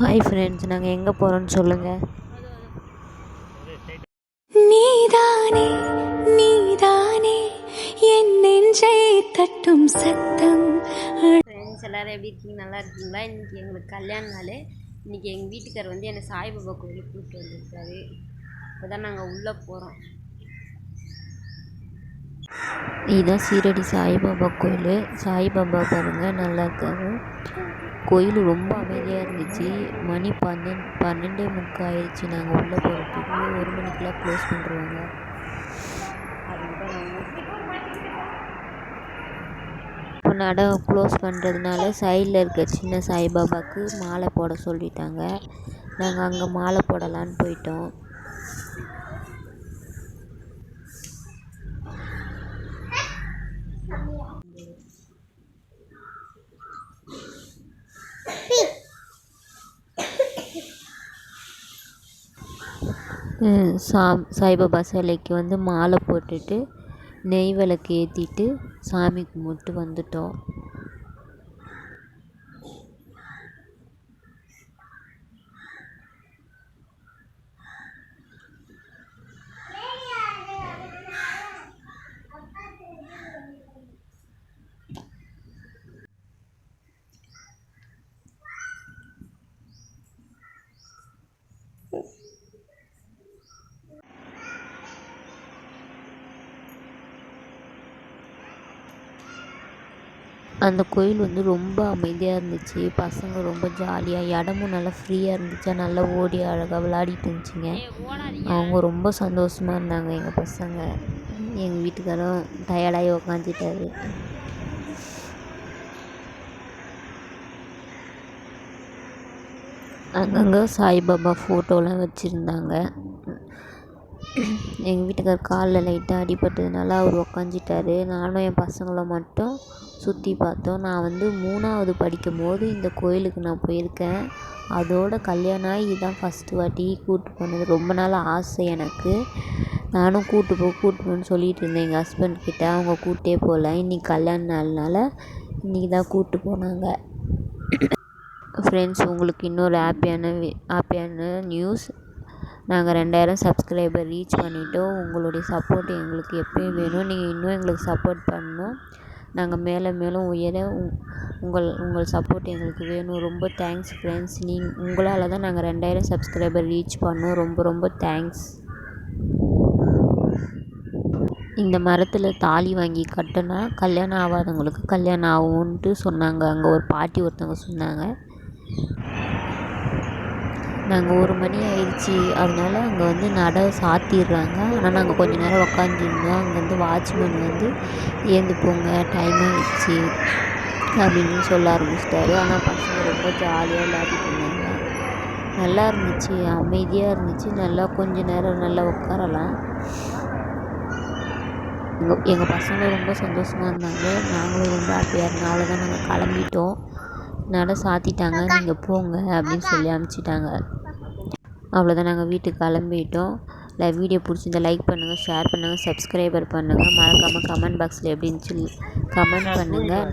Hi friends நாங்கள் எங்கே போகிறோன்னு சொல்லுங்கள் நீதானே நீதானே என் நெஞ்சை தட்டும் சத்தம். ஃப்ரெண்ட்ஸ் எல்லோரும் எப்படி இருக்கீங்க? நல்லா இருக்கீங்களா? இன்றைக்கி எங்களுக்கு கல்யாண நாள். இன்றைக்கி எங்கள் வீட்டுக்கார் வந்து என்னை சாய்பாபா கோயிலுக்கு கூப்பிட்டு வந்திருக்காரு. இப்போ தான் நாங்கள் உள்ளே போகிறோம் இதுதான் சீரடி சாய்பாபா கோயில். சாய்பாபா பாருங்கள் நல்லா இருக்காரு கோயில் ரொம்ப அமைதியாக இருந்துச்சு. மணி பன்னெண்டு பன்னெண்டே முக்கால் ஆயிடுச்சு. நாங்கள் உள்ளே போகிறதுக்கு ஒரு மணிக்கெலாம் க்ளோஸ் பண்ணிடுவாங்க இப்போ நட க்ளோஸ் பண்ணுறதுனால சைடில் இருக்க சின்ன சாய்பாபாவுக்கு மாலை போட சொல்லிட்டாங்க. நாங்கள் அங்கே மாலை போடலான்னு போயிட்டோம். சா சாய்பாபா சிலைக்கு வந்து மாலை போட்டுட்டு நெய் விளக்கு ஏற்றிட்டு சாமி கும்பிட்டு வந்துட்டோம். அந்த கோயில் வந்து ரொம்ப அமைதியாக இருந்துச்சு. பசங்க ரொம்ப ஜாலியாக இடமும் நல்லா ஃப்ரீயாக இருந்துச்சா. நல்லா ஓடி அழகாக விளையாடிட்டு இருந்துச்சுங்க. அவங்க ரொம்ப சந்தோஷமாக இருந்தாங்க எங்கள் பசங்க. எங்கள் வீட்டுக்காரும் டயர்டாகி உக்காந்துட்டாரு. அங்கங்கே சாய்பாபா ஃபோட்டோலாம் வச்சுருந்தாங்க. எங்கள் வீட்டுக்கார் காலில் லைட்டாக அடிபட்டதுனால அவர் உக்காந்துட்டாரு. நானும் என் பசங்களும் மட்டும் சுற்றி பார்த்தோம். நான் வந்து மூணாவது படிக்கும் போது இந்த கோயிலுக்கு நான் போயிருக்கேன். அதோட கல்யாணம் ஆகி இதான் ஃபஸ்ட்டு வாட்டி கூப்பிட்டு போனது. ரொம்ப நாள் ஆசை எனக்கு. நானும் கூட்டு போ கூப்பிட்டு போன்னு சொல்லிட்டு இருந்தேன். எங்கள் ஹஸ்பண்ட் கிட்டே அவங்க கூட்டே போகல. இன்றைக்கி கல்யாண நாள்னால இன்றைக்கி தான் கூப்பிட்டு போனாங்க. ஃப்ரெண்ட்ஸ் உங்களுக்கு இன்னொரு ஹாப்பியான ஹாப்பியான நியூஸ் நாங்கள் ரெண்டாயிரம் சப்ஸ்கிரைபர் ரீச் பண்ணிட்டோம். உங்களுடைய சப்போர்ட் எங்களுக்கு எப்பயும் வேணும். நீங்கள் இன்னும் எங்களுக்கு சப்போர்ட் பண்ணணும். நாங்கள் மேலே மேலும் உயர உங்கள் உங்கள் சப்போர்ட் எங்களுக்கு வேணும். ரொம்ப தேங்க்ஸ் ஃப்ரெண்ட்ஸ் நீ உங்களால் தான் நாங்கள் ரெண்டாயிரம் சப்ஸ்கிரைபர் ரீச் பண்ணோம். ரொம்ப ரொம்ப தேங்க்ஸ் இந்த மரத்தில் தாலி வாங்கி கட்டினா கல்யாணம் ஆகாதவங்களுக்கு கல்யாணம் ஆகும்ன்ட்டு சொன்னாங்க. அங்கே ஒரு பாட்டி ஒருத்தவங்க சொன்னாங்க. நாங்கள் ஒரு மணி ஆயிடுச்சு. அதனால அங்கே வந்து நடை சாத்திடுறாங்க. ஆனால் நாங்கள் கொஞ்ச நேரம் உக்காந்துருந்தோம். அங்கேருந்து வாட்ச்மேன் வந்து ஏந்து போங்க டைம் ஆயிடுச்சு அப்படின்னு சொல்ல ஆரம்பிச்சிட்டாரு. ஆனால் பசங்க ரொம்ப ஜாலியாக விளையாடிட்டு இருந்தாங்க நல்லா இருந்துச்சு. அமைதியாக இருந்துச்சு. நல்லா கொஞ்ச நேரம் நல்லா உட்காரலாம் எங்கள் எங்கள் பசங்க ரொம்ப சந்தோஷமாக இருந்தாங்க. நாங்களும் ரொம்ப ஹாப்பியாக இருந்தோம். அவ்வளோதான் நாங்கள் கிளம்பிட்டோம். நட சாத்திட்டாங்க. நீங்கள் போங்க அப்படின்னு சொல்லி அனுப்பிச்சிட்டாங்க அவ்வளோதான் நாங்கள் வீட்டுக்கு கிளம்பிட்டோம். லை வீடியோ பிடிச்சிருந்தா லைக் பண்ணுங்கள் ஷேர் பண்ணுங்கள் சப்ஸ்கிரைபர் பண்ணுங்கள் மறக்காமல் கமெண்ட் பாக்ஸில் எப்படின்னு சொல்லி கமெண்ட் பண்ணுங்கள்